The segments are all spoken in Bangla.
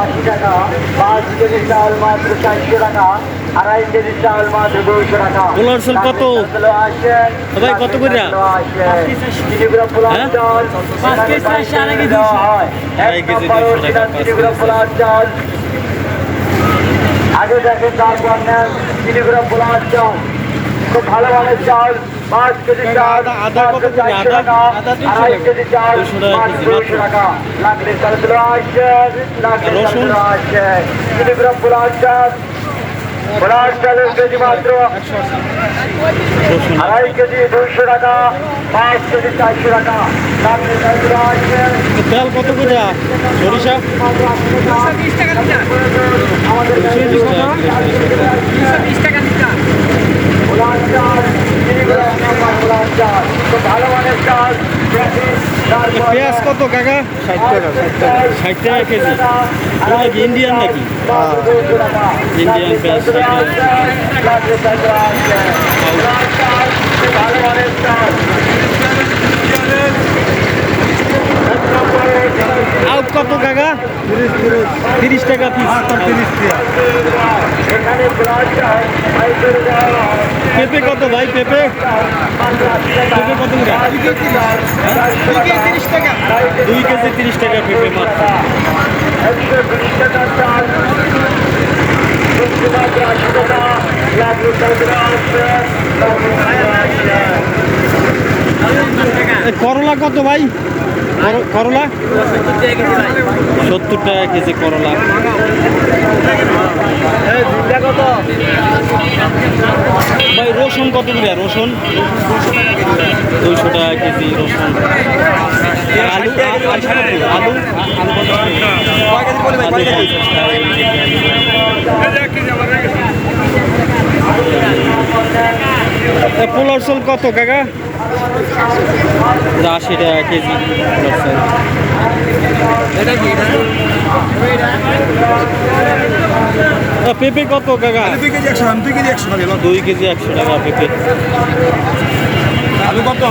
আশি টাকা পাঁচ কেজি চাল মাত্র চারশো টাকা আড়াই কেজি চাল মাত্র দুইশো টাকা। পোলার চাল কত? ভাই, কত করে? ত্রিপুরা পোড়ার হ্যাঁ? চাল আড়াই কেজি হয়। দুইশো টাকা, পাঁচ ত্রিপুরা চাল। আগে দেখেন তারপর নেন ত্রিপুরা পোড়ার চাল। খুব ভালো মানের চাল পাঁচ কেজি চাল কত করে? টাকা। কেজি চাল দুইশো মাত্র। টাকা লাগলে চালগুলো আসছেন লাগলে রসুন? চালগুলো আসছেন কিলোগ্রাম পোলার চাল পোলার চালের কেজি মাত্র আড়াই কেজি দুইশো টাকা পাঁচ কেজি চারশো টাকা লাগলে আসছেন তেল কত করে সরিষা টাকা। বিশ আমাদের চল্লিশ টাকা দুশো বিশ টাকা লিটার পোলার চাল কিলোগ্রাম নাম্বার পোলার চাল খুব ভালো মানের চাল দেখেন, তারপর পেঁয়াজ কত কাকা? ষাট টাকা ষাট টাকা। কেজি। ওটা কি ইন্ডিয়ান নাকি? ইন্ডিয়ান পেঁয়াজ ষাট টাকা কত কাকা? তিরিশ টাকা পিস পেঁপে কত ভাই পেঁপে? পেঁপে কত টাকা। দুই কেজি তিরিশ টাকা। পেঁপে মাত্র। করলা কত ভাই? করলা? সত্তর টাকা কেজি করলা। ভাই, রসুন কত করে রসুন? দুইশো টাকা কেজি রসুন। আলু আলু আলু পোলার চাল কত, কাকা? আশি টাকা কেজি পেঁপে কত কাকা? দুই কেজি একশো দুই কেজি একশো টাকা। দুই কেজি একশো টাকা পেঁপে। আলু কত?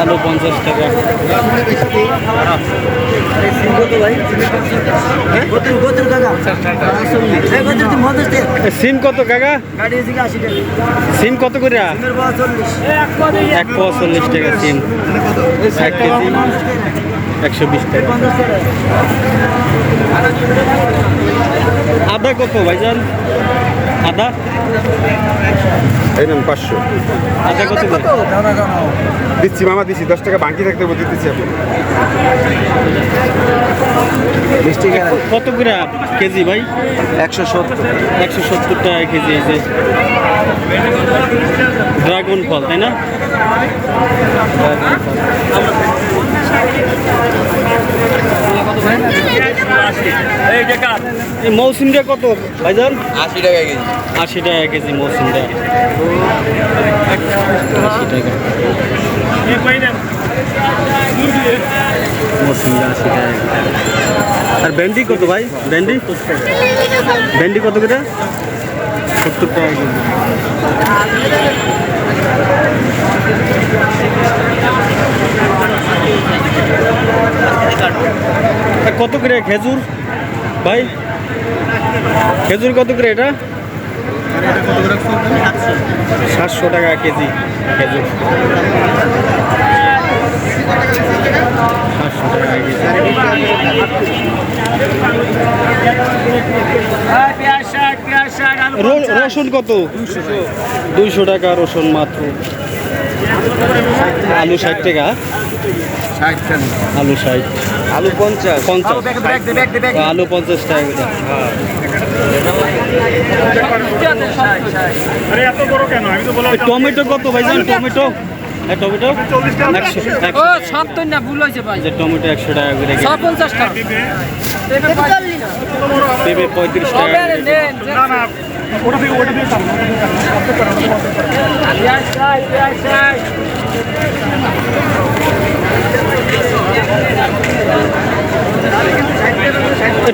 আলু পঞ্চাশ টাকা। সিম কত কাকা? সিম কত করে এক পোয়া চল্লিশ টাকা সিম। এক একশো বিশ টাকা। আদা কত ভাইজান? আদা এই নেন পাঁচশো। আদা কত করে দিচ্ছি মামা দিচ্ছি দশ টাকা বাকি থাকতে বলতে দিচ্ছি আপনি। কত করে কেজি ভাই? একশো সত্তর। একশো সত্তর টাকা কেজি এই যে। ড্রাগন ফল তাই না? এই মৌসুমটা কত? ভাইজান? আশি টাকা কেজি। আশি টাকা কেজি মৌসুমটা। আশি টাকা। মৌসুমটা আশি টাকা আর ভেন্ডি কত ভাই? ভেন্ডি? ভেন্ডি কত করে? সত্তর টাকা কেজি। কত করে খেজুর? ভাই? খেজুর কত করে এটা? সাতশো টাকা কেজি খেজুর। সাতশো টাকা কেজি। রসুন কত? দুইশো টাকা রসুন মাত্র। আলু ষাট টাকা। আলু ষাট। আলু পঞ্চাশ। আলু পঞ্চাশ টাকা করে। টমেটো কত ভাইজান টমেটো। টমেটো? একশো ও সত্তর না ভুল হয়েছে ভাই। টমেটো একশো টাকা করে পঞ্চাশ টাকা। পেঁপে। পঁয়ত্রিশ টাকা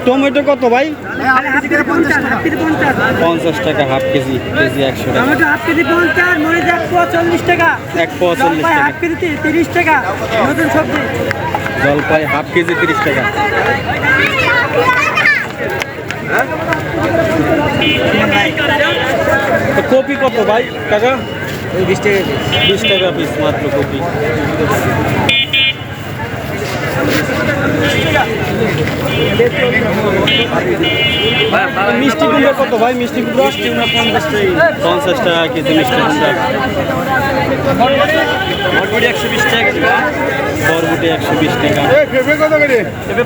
টমেটো কত ভাই? পঞ্চাশ টাকা হাফ কেজি কেজি একশো টাকা। হাফ কেজি পঞ্চাশ মরিচ এক পোয়া চল্লিশ টাকা। এক পোয়া চল্লিশ জলপাই টাকা। হাফ কেজি তিরিশ টাকা। নতুন সবজি। জলপাই হাফ কেজি তিরিশ টাকা। তো কপি কত ভাই টাকা বিশ টাকা বিশ টাকা পিস মাত্র কপি। মিষ্টি কুমড়ো কত ভাই? মিষ্টি কুমড়ো? মিষ্টি কুমড়া পঞ্চাশ টাকা। পঞ্চাশ টাকা কেজি মিষ্টি কুমড়া। বরবটি একশো বিশ টাকা বরবটি একশো বিশ টাকা।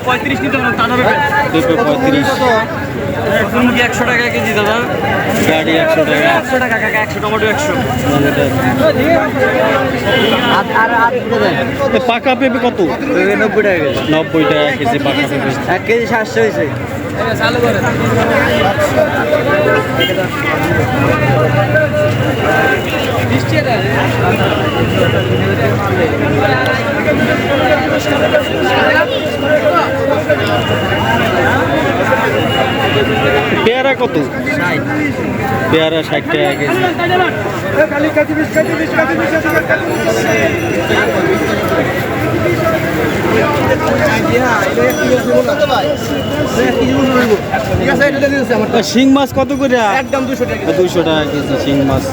পঁয়ত্রিশ নিতে হবে টানা পঁয়ত্রিশ। মুরগি একশো টাকা কেজি দাদা? গাড়ি একশো টাকা। একশো টাকা কাকা একশো টমেটো একশো। পাকা পেঁপে কত? নব্বই টাকা কেজি। নব্বই টাকা কেজি পাকা পেঁপে। এক কেজি সাতশো হয়েছে। পেয়ারা কত? পেয়ারা ষাট টাকা কেজি। শিং মাছ কত করে? একদম দুশো টাকা। দুশো টাকা কেজি শিং মাছ।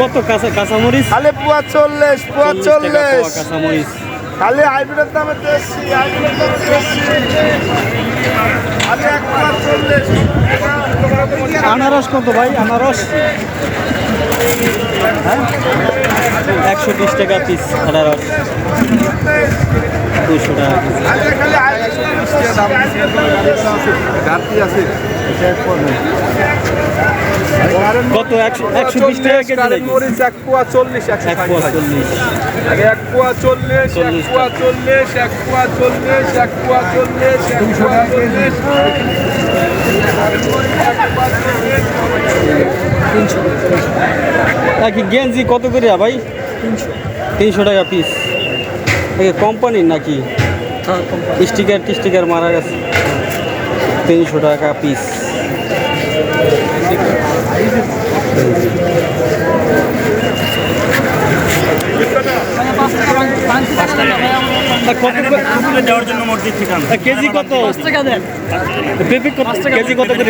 কত কাঁচা কাঁচামরিচ? খালি পুয়া চল্লিশ পুয়া চল্লিশ কাঁচামরিচ। খালি হাইব্রিডের দামে দেশি হাইব্রিডের দামে দেশি। খালি এক চল্লিশ আনারস কত ভাই? আনারস? হ্যাঁ? একশো বিশ টাকা পিস আনারস। দুশো টাকা কত? একশো বিশ টাকা এক পোয়া চল্লিশ। এক পোয়া চল্লিশ, এক পোয়া চল্লিশ চল্লিশ এক পোয়া চল্লিশ, এক পোয়া চল্লিশ পোয়া চল্লিশ। কি গেঞ্জি কত করে ভাই? তিনশো। টাকা পিস কোম্পানির নাকি? স্টিকার টিস্টিকার মারা গেছে। তিনশো টাকা পিস দেওয়ার জন্য মসজিদ কেজি কত? পেঁপে কত কেজি কত করে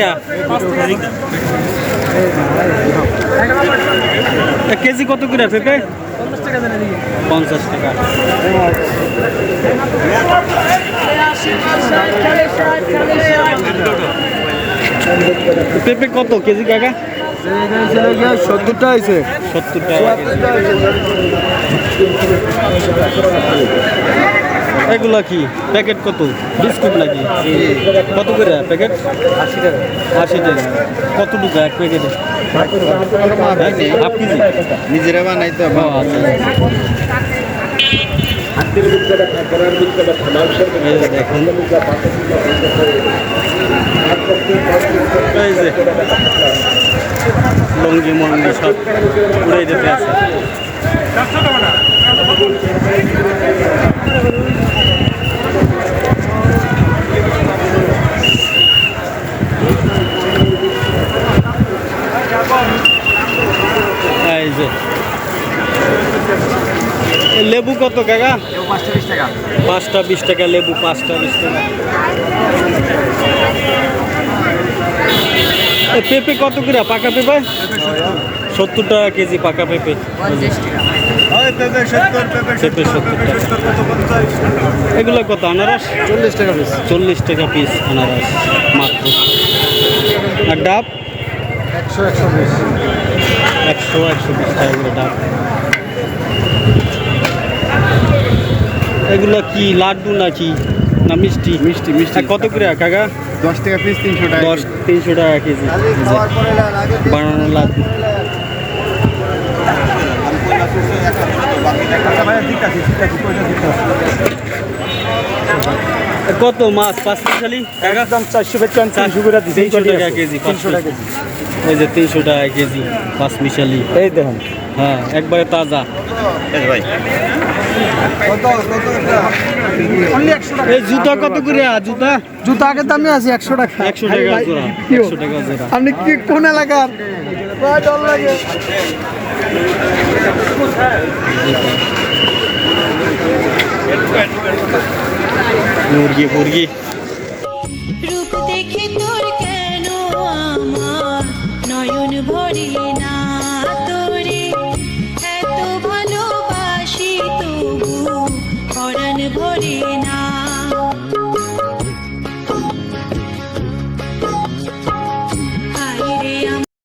কেজি কত করে পেঁপে? পঞ্চাশ টাকা পেঁপে কত কেজি কাকা? সত্তরটা আছে সত্তর টাকা কেজি। এগুলা কি? প্যাকেট কত? বিস্কুট নাকি? কত করে প্যাকেট? আশি টাকা। আশি টাকা কত কতটুকু এক প্যাকেটে নিজেরা বানাইতে ও, আচ্ছা। যে লঙ্গি মঙ্গি সব উড়ে যেতে আছে। যে? এ লেবু কত কাকা? পাঁচটা বিশ টাকা। পাঁচটা বিশ টাকা লেবু পাঁচটা বিশ টাকা। পেঁপে কত করে? পাকা পেঁপে? সত্তর টাকা কেজি পাকা পেঁপে। পেঁপে সত্তর টাকা। এগুলো কত আনারস? চল্লিশ টাকা পিস চল্লিশ টাকা পিস আনারস মাত্র। আর ডাব? একশো একশো বিশ। একশো একশো বিশ টাকা করে ডাব এগুলো কি লাড্ডু নাকি না মিষ্টি? মিষ্টি মিষ্টি। কত করে কাকা? দশ টাকা পিস তিনশো টাকা দশ তিনশো টাকা কেজি। বানানো লাড্ডু। কত মাছ পাঁচ মিশালি একদম চারশো বেচছেন তিনশো করে দিচ্ছি তিনশো টাকা কেজি তিনশো টাকা কেজি। ওই যে তিনশো টাকা কেজি পাঁচ মিশালি এই দেখুন। হ্যাঁ একবারে তাজা। ভাই। এই জুতা কত করে? জুতা। জুতা আগের দামে আছে একশো টাকা। একশো টাকা জোড়া একশো টাকা আপনি কি কোন এলাকার? লাগে। মুরগি মুরগি।